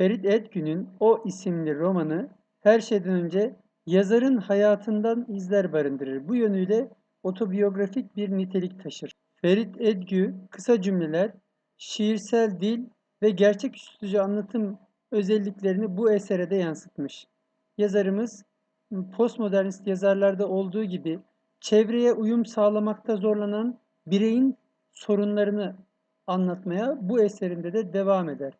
Ferit Edgün'ün O isimli romanı her şeyden önce yazarın hayatından izler barındırır. Bu yönüyle otobiyografik bir nitelik taşır. Ferit Edgü kısa cümleler, şiirsel dil ve gerçeküstücü anlatım özelliklerini bu esere de yansıtmış. Yazarımız postmodernist yazarlarda olduğu gibi çevreye uyum sağlamakta zorlanan bireyin sorunlarını anlatmaya bu eserinde de devam eder.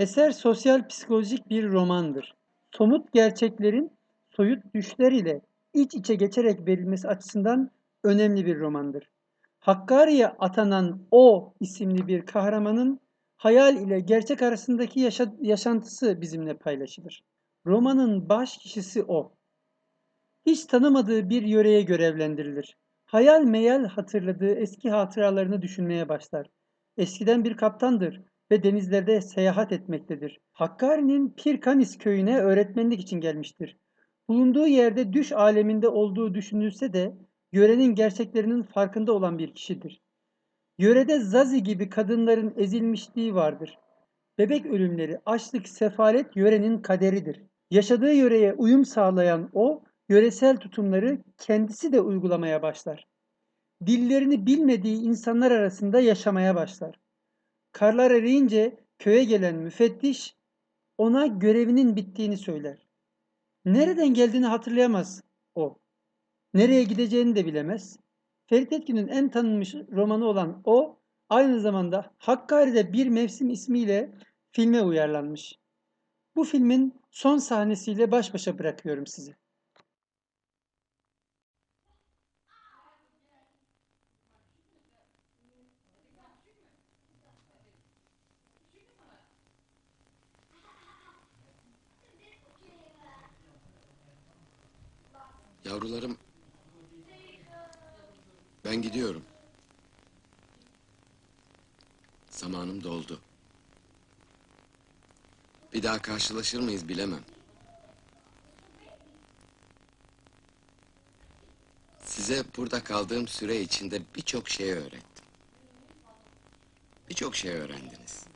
Eser sosyal psikolojik bir romandır. Somut gerçeklerin soyut düşler ile iç içe geçerek verilmesi açısından önemli bir romandır. Hakkari'ye atanan O isimli bir kahramanın hayal ile gerçek arasındaki yaşa- yaşantısı bizimle paylaşılır. Romanın baş kişisi o. Hiç tanımadığı bir yöreye görevlendirilir. Hayal meyal hatırladığı eski hatıralarını düşünmeye başlar. Eskiden bir kaptandır ve denizlerde seyahat etmektedir. Hakkari'nin Pirkanis köyüne öğretmenlik için gelmiştir. Bulunduğu yerde düş aleminde olduğu düşünülse de yörenin gerçeklerinin farkında olan bir kişidir. Yörede Zazi gibi kadınların ezilmişliği vardır. Bebek ölümleri, açlık, sefalet yörenin kaderidir. Yaşadığı yöreye uyum sağlayan o, yöresel tutumları kendisi de uygulamaya başlar. Dillerini bilmediği insanlar arasında yaşamaya başlar. Karlar eriyince köye gelen müfettiş ona görevinin bittiğini söyler. Nereden geldiğini hatırlayamaz o. Nereye gideceğini de bilemez. Ferit Etkin'in en tanınmış romanı olan o, aynı zamanda Hakkari'de Bir Mevsim ismiyle filme uyarlanmış. Bu filmin son sahnesiyle baş başa bırakıyorum sizi. Yavrularım, ben gidiyorum. Zamanım doldu. Bir daha karşılaşır mıyız bilemem. Size burada kaldığım süre içinde birçok şey öğrettim. Birçok şey öğrendiniz.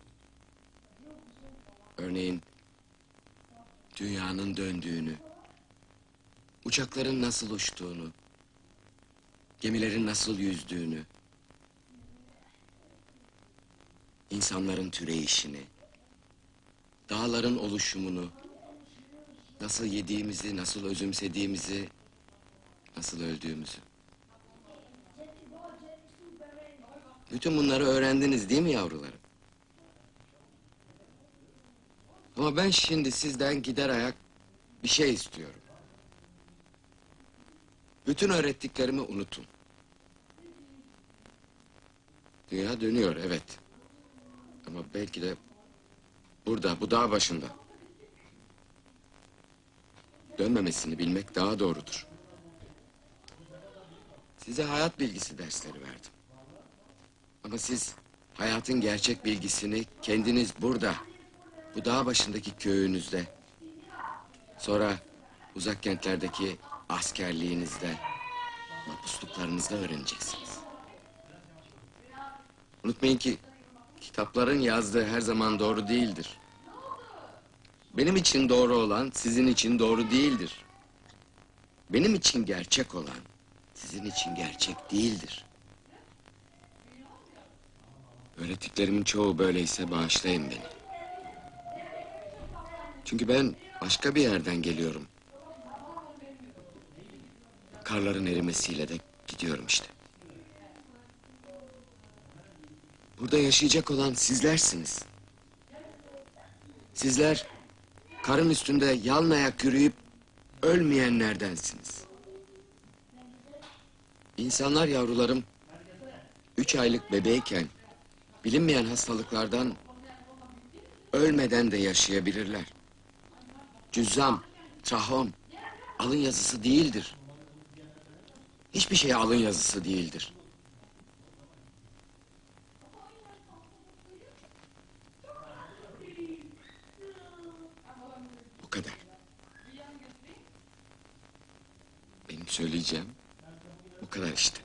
Örneğin dünyanın döndüğünü, Uçakların nasıl uçtuğunu, gemilerin nasıl yüzdüğünü, insanların türeyişini, dağların oluşumunu, nasıl yediğimizi, nasıl özümsediğimizi, nasıl öldüğümüzü. Bütün bunları öğrendiniz değil mi yavrularım? Ama ben şimdi sizden gider ayak bir şey istiyorum. Bütün öğrettiklerimi unutun. Dünya dönüyor evet. Ama belki de burada, bu dağ başında. Dönmemesini bilmek daha doğrudur. Size hayat bilgisi dersleri verdim. Ama siz hayatın gerçek bilgisini kendiniz burada, bu dağ başındaki köyünüzde, sonra uzak kentlerdeki askerliğinizde, mapusluklarınızda öğreneceksiniz. Unutmayın ki kitapların yazdığı her zaman doğru değildir. Benim için doğru olan sizin için doğru değildir. Benim için gerçek olan sizin için gerçek değildir. Öğrettiklerimin çoğu böyleyse bağışlayın beni. Çünkü ben başka bir yerden geliyorum. Karların erimesiyle de gidiyorum işte. Burada yaşayacak olan sizlersiniz. Sizler karın üstünde yalnayak yürüyüp ölmeyenlerdensiniz. İnsanlar yavrularım üç aylık bebeğken bilinmeyen hastalıklardan ölmeden de yaşayabilirler. Cüzzam, trahom, alın yazısı değildir. Hiçbir şey alın yazısı değildir. Bu kadar. Benim söyleyeceğim bu kadar işte.